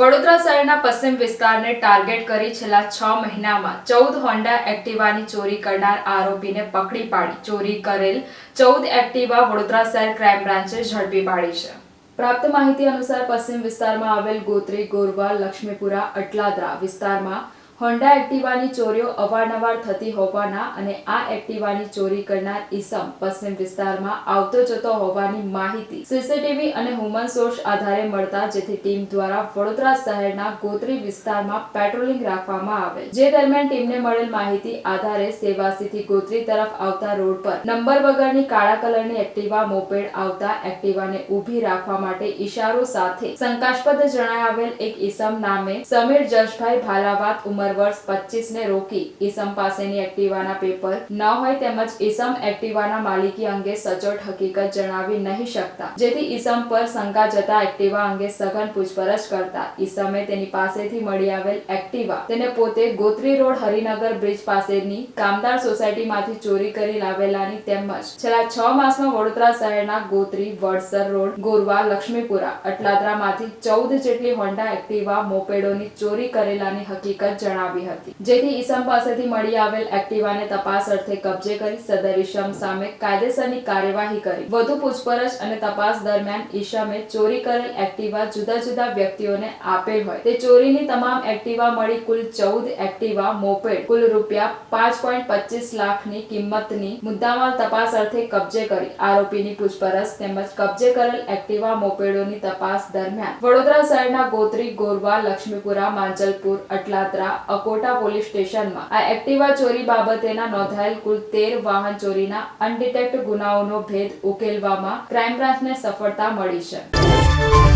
વડોદરા શહેરના પશ્ચિમ વિસ્તારને ટાર્ગેટ કરી છેલ્લા છ મહિનામાં ચૌદ હોન્ડા એક્ટિવાની ચોરી કરનાર આરોપીને પકડી પાડી. ચોરી કરેલ ચૌદ એક્ટિવા વડોદરા શહેર ક્રાઇમ બ્રાન્ચે ઝડપી પાડી છે. પ્રાપ્ત માહિતી અનુસાર પશ્ચિમ વિસ્તારમાં આવેલ ગોત્રી ગોરવા લક્ષ્મીપુરા અટલાદરા વિસ્તારમાં હોન્ડા એક્ટિવાની ચોરીઓ અવારનવાર થતી હોવાના અને આ એક્ટિવાની ચોરી કરનાર ઇસમ પશ્ચિમ વિસ્તારમાં આવતો જતો હોવાની માહિતી સીસીટીવી અને હ્યુમન સોર્સ આધારે મળતા જેથી ટીમ દ્વારા વડોદરા શહેરના ગોત્રી વિસ્તારમાં પેટ્રોલિંગ રાખવામાં આવે. જે દરમિયાન ટીમને મળેલ માહિતી આધારે સેવાસીથી ગોત્રી તરફ આવતા રોડ પર નંબર વગરની કાળા કલરની એક્ટિવા મોપેડ આવતા એક્ટિવાને ઊભી રાખવા માટે ઈશારો સાથે શંકાસ્પદ જણાવેલ એક ઈસમ નામે સમીર જશભાઈ ભાલાવાત ઉંમર વર્ષ પચીસ ને રોકી ઈસમ પાસેની એક્ટિવાના પેપર ન હોય તેમજ ઈસમ એક્ટિવાના માલિકી અંગે સચોટ હકીકત જણાવી નહીં શકતા. જેથી ઈસમ પર શંકા જતા એક્ટિવા અંગે સઘન પૂછપરછ કરતા ઈસમે તેની પાસેથી મળી આવેલ એક્ટિવા તેને પોતે ગોત્રી રોડ હરિનગર બ્રિજ પાસેની કામદાર સોસાયટીમાંથી ચોરી કરી લાવેલાની તેમજ છેલ્લા છ માસમાં વડોદરા શહેરના ગોત્રી, વડસર રોડ, ગોરવા, લક્ષ્મીપુરા, અટલાદરામાંથી ચૌદ જેટલી હોન્ડા એક્ટિવા, મોપેડોની ચોરી કરેલાની હકીકત જણાવી હતી. જેથી ઈસમ પાસેથી મળી આવેલ એક્ટિવાને તપાસ અર્થે કબજે કરી સદર ઈશમ સામે કાયદેસરની કાર્યવાહી કરી. વધુ પૂછપરછ અને તપાસ દરમિયાન ઈશમે ચોરી કરેલ એક્ટિવા જુદા જુદા વ્યક્તિઓને આપેલ હોય. તે ચોરીની તમામ એક્ટિવા મળી કુલ ચૌદ એક્ટિવા મોપેડ, કુલ રૂપિયા પાંચ પોઈન્ટ પચીસ લાખની કિંમતની મુદ્દામાલ તપાસ અર્થે કબજે કરી. આરોપીની પૂછપરછ તેમજ કબજે કરેલ એક્ટિવા મોપેડોની તપાસ દરમિયાન વડોદરા શહેરના ગોત્રી ગોરવા, લક્ષ્મીપુરા, માંજલપુર, અટલાદરા અકોટા પોલીસ સ્ટેશનમાં. આ એક્ટિવા ચોરી બાબતેના નોંધાયેલ કુલ તેર વાહન ચોરીના અનડિટેક્ટ ગુનાઓનો ભેદ ઉકેલવામાં ક્રાઇમ બ્રાન્ચને સફળતા મળી છે.